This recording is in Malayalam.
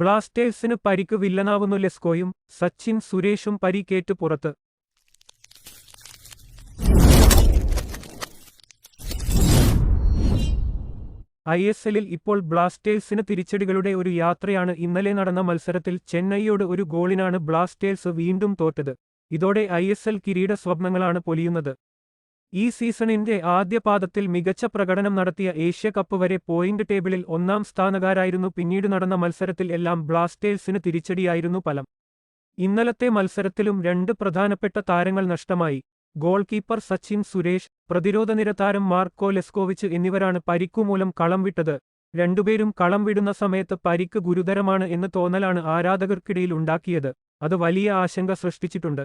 ബ്ലാസ്റ്റേഴ്സിന് പരിക്ക് വില്ലനാവുന്നു ലെസ്കോയും സച്ചിൻ സുരേഷും പരിക്കേറ്റ് പുറത്ത്. ഐ എസ് എല്ലിൽ ഇപ്പോൾ ബ്ലാസ്റ്റേഴ്സിന് തിരിച്ചടികളുടെ ഒരു യാത്രയാണ് ഇന്നലെ നടന്ന മത്സരത്തിൽ ചെന്നൈയോട് ഒരു ഗോളിനാണ് ബ്ലാസ്റ്റേഴ്സ് വീണ്ടും തോറ്റത്. ഇതോടെ ഐ എസ് എൽ കിരീട സ്വപ്നങ്ങളാണ് പൊലിയുന്നത്. ഈ സീസണിന്റെ ആദ്യപാദത്തിൽ മികച്ച പ്രകടനം നടത്തിയ ഏഷ്യ കപ്പ് വരെ പോയിന്റ് ടേബിളിൽ ഒന്നാം സ്ഥാനക്കാരായിരുന്നു പിന്നീട് നടന്ന മത്സരത്തിൽ എല്ലാം ബ്ലാസ്റ്റേഴ്സിന് തിരിച്ചടിയായിരുന്നു ഫലം. ഇന്നലത്തെ മത്സരത്തിലും രണ്ട് പ്രധാനപ്പെട്ട താരങ്ങൾ നഷ്ടമായി. ഗോൾ കീപ്പർ സച്ചിൻ സുരേഷ് പ്രതിരോധ നിരതാരം മാർക്കോ ലെസ്കോവിച്ച് എന്നിവരാണ് പരിക്കുമൂലം കളം വിട്ടത്. രണ്ടുപേരും കളം വിടുന്ന സമയത്ത് പരിക്ക് ഗുരുതരമാണ് എന്ന് തോന്നലാണ് ആരാധകർക്കിടയിൽ ഉണ്ടാക്കിയത്. അത് വലിയ ആശങ്ക സൃഷ്ടിച്ചിട്ടുണ്ട്.